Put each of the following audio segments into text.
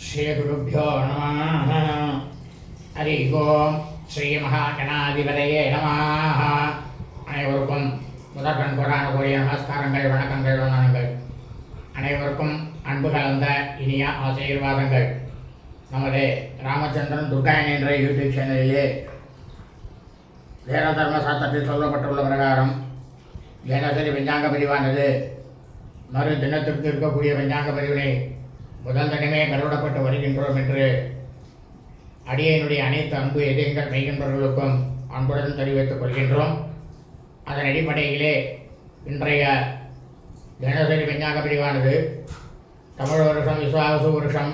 ஸ்ரீகுருப்போ நம ஹரி ஓம் ஸ்ரீ மகாகணாதிபதையே நம அனைவருக்கும் முதற்கண் கூடிய நமஸ்காரங்கள் வணக்கங்கள் வணக்கங்கள் அனைவருக்கும் அன்பு கலந்த இனிய ஆசீர்வாதங்கள். நமது ராமச்சந்திரன் துர்காயன் என்ற யூடியூப் சேனலிலே வேத தர்ம சாஸ்திரத்தில் சொல்லப்பட்டுள்ள பிரகாரம் தினசரி பஞ்சாங்க பதிவானது மறு தினத்திற்கு இருக்கக்கூடிய பஞ்சாங்க பதிவினை முதல் தினமே கருவிடப்பட்டு வருகின்றோம் என்று அடியனுடைய அனைத்து அன்பு எதியங்கள் மெய்கின்றவர்களுக்கும் அன்புடன் தெரிவித்துக் கொள்கின்றோம். அதன் அடிப்படையிலே இன்றைய தினசரி விஞ்ஞாக பிரிவானது தமிழ் வருஷம் விசுவாசு வருஷம்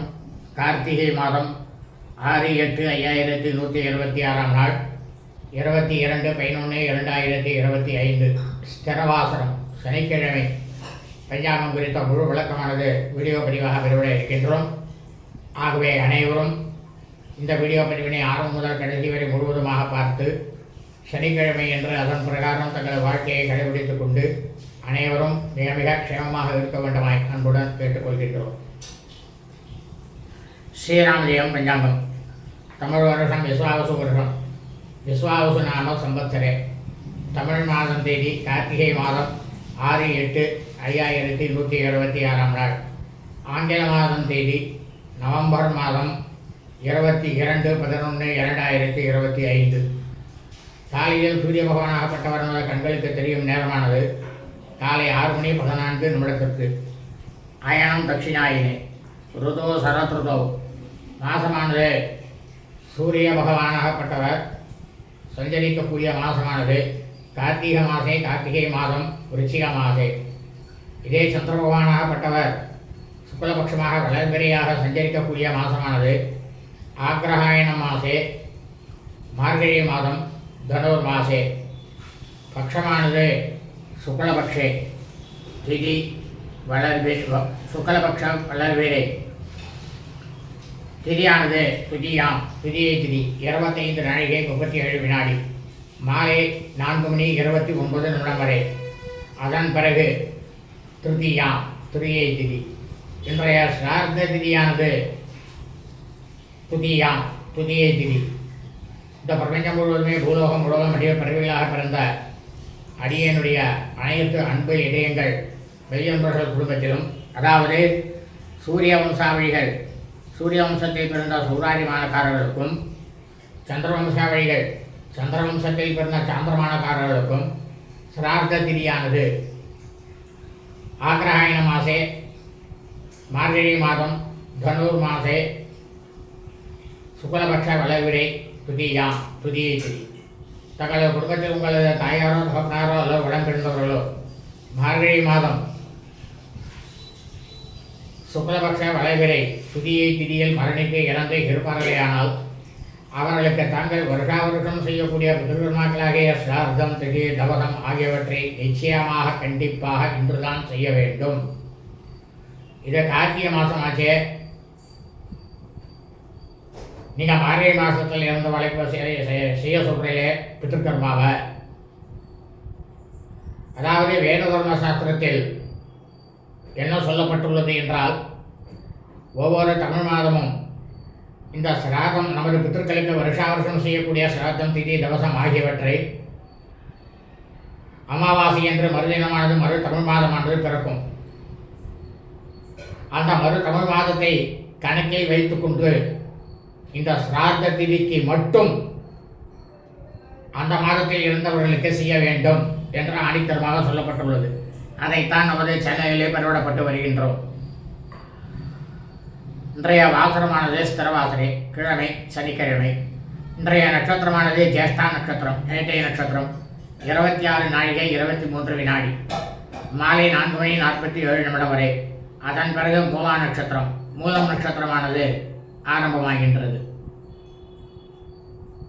கார்த்திகை மாதம் ஆறு எட்டு ஐயாயிரத்தி நூற்றி இருபத்தி ஆறாம் நாள் இருபத்தி இரண்டு பதினொன்று இரண்டாயிரத்தி இருபத்தி ஐந்து. ஸ்திரவாசனம் சனிக்கிழமை. பஞ்சாங்கம் குறித்த முழு விளக்கமானது வீடியோ பதிவாக பெறுவிட இருக்கின்றோம். ஆகவே அனைவரும் இந்த வீடியோ பதிவினை ஆரம்பம் முதல் கடைசி வரை முழுவதுமாக பார்த்து சனிக்கிழமை என்று அதன் பிரகாரம் தங்கள் வாழ்க்கையை கடைபிடித்துக் கொண்டு அனைவரும் மிக மிக க்ஷேமமாக இருக்க வேண்டுமாய் அன்புடன் கேட்டுக்கொள்கின்றோம். ஸ்ரீராமஜெயம் பஞ்சாங்கம். தமிழ் வருஷம் விஸ்வாவசு வருஷம். விஸ்வாவசு நாம சம்பத்சரே. தமிழ் மாதம் தேதி கார்த்திகை மாதம் ஆறு எட்டு ஐயாயிரத்தி நூற்றி இருபத்தி ஆறாம் நாள். ஆங்கில மாதம் தேதி நவம்பர் மாதம் இருபத்தி இரண்டு பதினொன்று இரண்டாயிரத்தி இருபத்தி ஐந்து. காலையில் சூரிய பகவானாகப்பட்டவர் என்பது கண்களுக்கு தெரியும் நேரமானது காலை ஆறு மணி பதினான்கு நிமிடத்திற்கு. அயனம் தட்சிணாயினே ருதோ சரத்ருதோ. மாசமானது சூரிய பகவானாகப்பட்டவர் சஞ்சரிக்கக்கூடிய மாசமானது கார்த்திகை மாசே கார்த்திகை மாதம் ருச்சிக மாசே. இதே சந்திர பட்டவர் சுக்லபட்சமாக வளர்பிறையாக சஞ்சரிக்கக்கூடிய மாதமானது ஆக்ரஹாயண மாசே மார்கழி மாதம் தனுர் மாசே பட்சமானது சுக்லபக்ஷே. திதி வளர்வே சுக்லபக்ஷம் வளர்பிறை திதியானது துதியாம் துதியை திதி. இருபத்தைந்து நாழிகை முப்பத்தி ஏழு வினாடி. மாலை நான்கு மணி இருபத்தி ஒன்பது நிமிடம் வரை. அதன் பிறகு திருதியாம் துரியை திதி. இன்றைய சிரார்த்த திதியானது துதியாம் துதியை திதி. இந்த பிரபஞ்சம் முழுவதுமே பூலோகம் முழுவதும் அடிய பிறவிகளாக பிறந்த அடியனுடைய அனைத்து அன்பு இதயங்கள் வெளியன்பர்கள் குடும்பத்திலும் அதாவது சூரிய வம்சாவளிகள் சூரிய வம்சத்தில் பிறந்த சௌராரிமானக்காரர்களுக்கும் சந்திர வம்சாவளிகள் சந்திர வம்சத்தில் பிறந்த சாந்திரமானக்காரர்களுக்கும் சிரார்த்த திதியானது ஆக்ராயண மாசே மார்கழி மாதம் தனுர் மாசே சுக்லபக்ஷ வளவிடை துதியாம் துதியை திதி. தங்களது குடும்பத்தில் உங்களது தாயாரோ தகப்பனாரோ அல்லது உடன்பிறந்தவர்களோ மார்கழி மாதம் சுக்லபக்ஷ வளைவிரை துதியை திதியில் மரணித்து இறந்து இருப்பார்களேயானால் அவர்களுக்கு தாங்கள் வருஷா வருஷம் செய்யக்கூடிய பிதர்கர்மாக்களாகிய சிரார்த்தம் திதி தவசம் ஆகியவற்றை நிச்சயமாக கண்டிப்பாக இன்றுதான் செய்ய வேண்டும். இது கார்த்திகை மாதம் ஆச்சே. நீங்கள் மார்கழி மாதத்தில் இருந்து வளைப்பு செய்ய செய்ய- செய்ய சொல்கிறீங்களே பித்திருக்கர்மாவை அதாவது வேத தர்ம சாஸ்திரத்தில் என்ன சொல்லப்பட்டுள்ளது என்றால் ஒவ்வொரு தமிழ் மாதமும் இந்த சிராதம் நமது பித்திருக்களுக்கு வருஷா வருஷம் செய்யக்கூடிய சிராதம் திதி தவசம் ஆகியவற்றை அமாவாசை என்று மறுதினமானது மறு தமிழ் மாதமானது பிறக்கும். அந்த மறு தமிழ் மாதத்தை கணக்கில் வைத்துக்கொண்டு இந்த சிராத்த திதிக்கு மட்டும் அந்த மாதத்தில் இருந்தவர்களுக்கு செய்ய வேண்டும் என்று ஆணித்தரமாக சொல்லப்பட்டுள்ளது. அதைத்தான் நமது சென்னையிலே பரவிடப்பட்டு வருகின்றோம். இன்றைய வாசனமானது ஸ்திரவாசனை கிழமை சனிக்கிழமை. இன்றைய நட்சத்திரமானது ஜேஷ்டா நட்சத்திரம் ஏட்டை நட்சத்திரம். இருபத்தி ஆறு நாழிகை இருபத்தி மூன்று வினாடி. மாலை நான்கு மணி நாற்பத்தி ஏழு நிமிடம் வரை. அதன் பிறகு மூலா நட்சத்திரம் மூலம் நட்சத்திரமானது ஆரம்பமாகின்றது.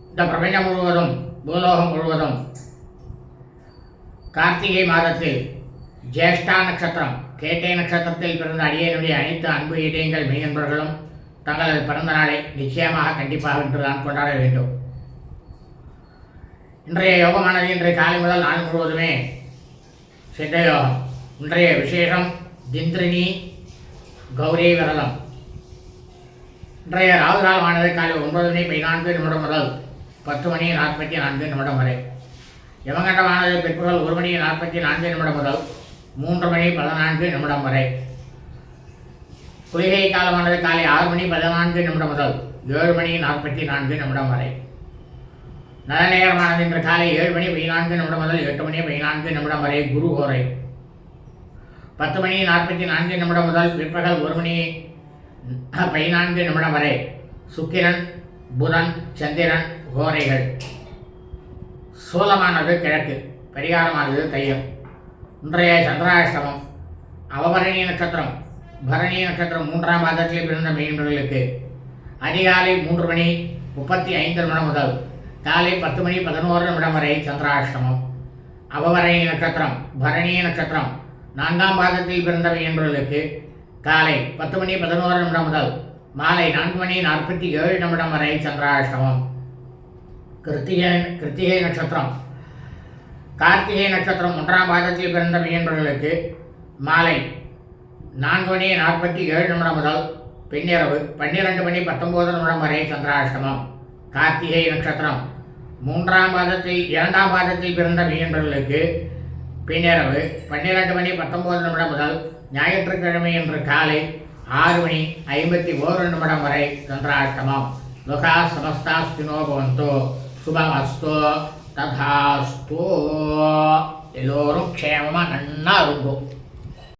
இந்த பிரபஞ்சம் முழுவதும் பூலோகம் முழுவதும் கார்த்திகை மாதத்தில் ஜேஷ்டா நட்சத்திரம் கேட்டை நட்சத்திரத்தில் பிறந்த அடியனுடைய அனைத்து அன்பு இதயங்கள் மெய்யன்பர்களும் தங்களது பிறந்த நாளை நிச்சயமாக கண்டிப்பாக இன்று தான் கொண்டாட வேண்டும். இன்றைய யோகமானது இன்றைய காலை முதல் நாள் முழுவதுமே சித்த யோகம். இன்றைய விசேஷம் திந்திரினி கௌரி விரதம். இன்றைய ராகு காலமானது காலை ஒன்பது மணி பதினான்கு நிமிடம் முதல் பத்து மணி நாற்பத்தி நான்கு நிமிடம் வரை. யமகண்டமானது பிற்பகல் ஒரு மணி நாற்பத்தி நான்கு நிமிடம் முதல் மூன்று மணி பதினான்கு நிமிடம் வரை. குளிகை காலமானது காலை ஆறு மணி பதினான்கு நிமிடம் முதல் ஏழு மணி நாற்பத்தி நான்கு நிமிடம் வரை. நல்ல நேரமானது இன்று காலை ஏழு மணி பதினான்கு நிமிடம் முதல் எட்டு மணி பதினான்கு நிமிடம் வரை குரு ஓரை. பத்து மணி நாற்பத்தி நான்கு நிமிடம் முதல் பிற்பகல் ஒரு மணி பதினான்கு நிமிடம் வரை சுக்கிரன் புதன் சந்திரன் ஹோரைகள் சூலமானது கிழக்கு பரிகாரமானது தையம். இன்றைய சந்திராஷ்டமம் அவபரணி நட்சத்திரம் பரணி நட்சத்திரம் மூன்றாம் மாதத்தில் பிறந்த மீனவர்களுக்கு அதிகாலை மூன்று மணி முப்பத்தி ஐந்து நிமிடம் முதல் காலை பத்து மணி பதினோரு நிமிடம் வரை சந்திராஷ்டமம். அவபரணி நட்சத்திரம் பரணி நட்சத்திரம் நான்காம் பாதத்தில் பிறந்த மீனவர்களுக்கு காலை பத்து மணி பதினோரு நிமிடம் முதல் மாலை நான்கு மணி நாற்பத்தி ஏழு நிமிடம் வரை சந்திராஷ்டமம். கிருத்திகை கிருத்திகை நட்சத்திரம் கார்த்திகை நட்சத்திரம் ஒன்றாம் பாதத்தில் பிறந்த மீனவர்களுக்கு மாலை நான்கு மணி நாற்பத்தி ஏழு நிமிடம் முதல் பின்னிரவு பன்னிரெண்டு மணி பத்தொன்பது நிமிடம் வரை சந்திராஷ்டமம். கார்த்திகை நட்சத்திரம் மூன்றாம் பாதத்தில் இரண்டாம் பாதத்தில் பிறந்த மீன்பர்களுக்கு பின்னிரவு பன்னிரெண்டு மணி பத்தொன்பது நிமிடம் முதல் ஞாயிற்றுக்கிழமை இன்று காலை ஆறு மணி ஐம்பத்தி ஓரு நிமிடம் வரை சந்திராஷ்டமம். லோகா சமஸ்தாஸ்தினோ பவந்தோ. சுபமஸ்தோ. ತಥಾಸ್ತು ಎಲ್ಲರೂ ಕ್ಷೇಮ ನನ್ನ ಅರುಗು